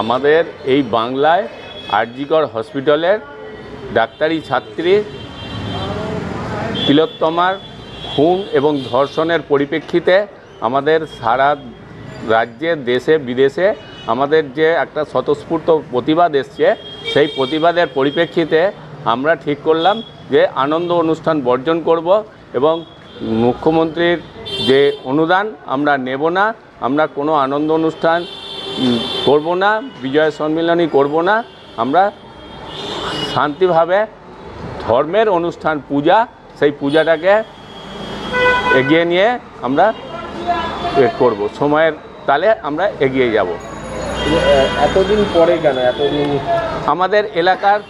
আমাদের এই বাংলায় আরজিকর হসপিটালের ডাক্তারি ছাত্রী তিলোত্তমার খুন এবং ধর্ষণের পরিপ্রেক্ষিতে আমাদের সারা রাজ্যে, দেশে, বিদেশে আমাদের যে একটা স্বতঃস্ফূর্ত প্রতিবাদ এসছে, সেই প্রতিবাদের পরিপ্রেক্ষিতে আমরা ঠিক করলাম যে আনন্দ অনুষ্ঠান বর্জন করব এবং মুখ্যমন্ত্রীর যে অনুদান আমরা নেব না, আমরা কোনো আনন্দ অনুষ্ঠান করব না বিজয় সম্মিলনী করব না আমরা শান্তিভাবে ধর্মের অনুষ্ঠান পূজা সেই পূজাটাকে এগিয়ে নিয়ে আমরা করব। সময়ের তালে আমরা এগিয়ে যাব। এতদিন পরে কেন? এতদিন আমাদের এলাকার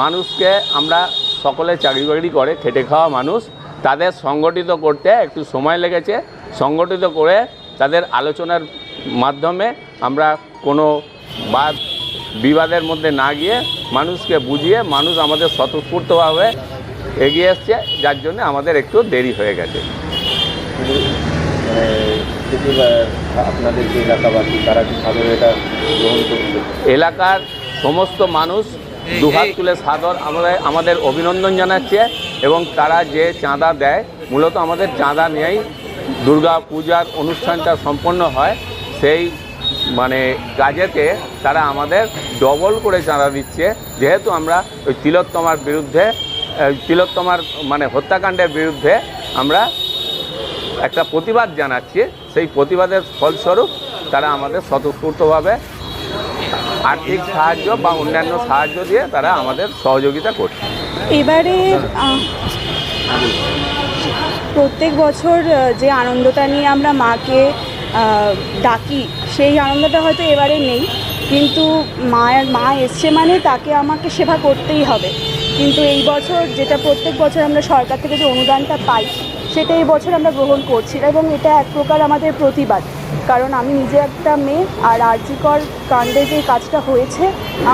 মানুষকে আমরা সকলে চাকরি বাকরি করে খেটে খাওয়া মানুষ তাদের সংগঠিত করতে একটু সময় লেগেছে। সংগঠিত করে তাদের আলোচনার মাধ্যমে আমরা কোনো বাদ, বিবাদের মধ্যে না গিয়ে মানুষকে বুঝিয়ে মানুষ আমাদের স্বতঃস্ফূর্তভাবে এগিয়ে এসছে, যার জন্য আমাদের একটু দেরি হয়ে গেছে। আপনাদের এলাকাবাসী তারা সাদরে এটা গ্রহণ এলাকার সমস্ত মানুষ দুহাত তুলে সাদর আমরা আমাদের অভিনন্দন জানাচ্ছে এবং তারা যে চাঁদা দেয়, মূলত আমাদের চাঁদা নিয়েই দুর্গা পূজার অনুষ্ঠানটা সম্পন্ন হয়। সেই মানে কাজেতে তারা আমাদের ডবল করে চাঁদা দিচ্ছে। যেহেতু আমরা ওই তিলোত্তমার বিরুদ্ধে তিলোত্তমার মানে হত্যাকাণ্ডের বিরুদ্ধে আমরা একটা প্রতিবাদ জানাচ্ছি, সেই প্রতিবাদের ফলস্বরূপ তারা আমাদের স্বতঃস্ফূর্তভাবে আর্থিক সাহায্য বা অন্যান্য সাহায্য দিয়ে তারা আমাদের সহযোগিতা করছে। এবারে প্রত্যেক বছর যে আনন্দটা নিয়ে আমরা মাকে ডাকি। সেই আনন্দটা হয়তো এবারে নেই, কিন্তু মায়ের মা এসছে মানে তাকে আমাকে সেবা করতেই হবে। কিন্তু এই বছর যেটা প্রত্যেক বছর আমরা সরকার থেকে যে অনুদানটা পাই, সেটা এই বছর আমরা গ্রহণ করছি এবং এটা এক প্রকার আমাদের প্রতিবাদ। কারণ আমি নিজে একটা মেয়ে আর আর্যিকর কাণ্ডে যে কাজটা হয়েছে,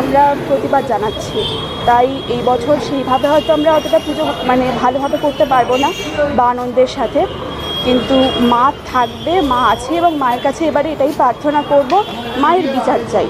আমরা প্রতিবাদ জানাচ্ছি। তাই এই বছর সেইভাবে হয়তো আমরা অতটা পুজো মানে ভালোভাবে করতে পারব না বা আনন্দের সাথে। কিন্তু মা থাকবে, মা আছে এবং মায়ের কাছে এবারে এটাই প্রার্থনা করব, মায়ের বিচার চাই।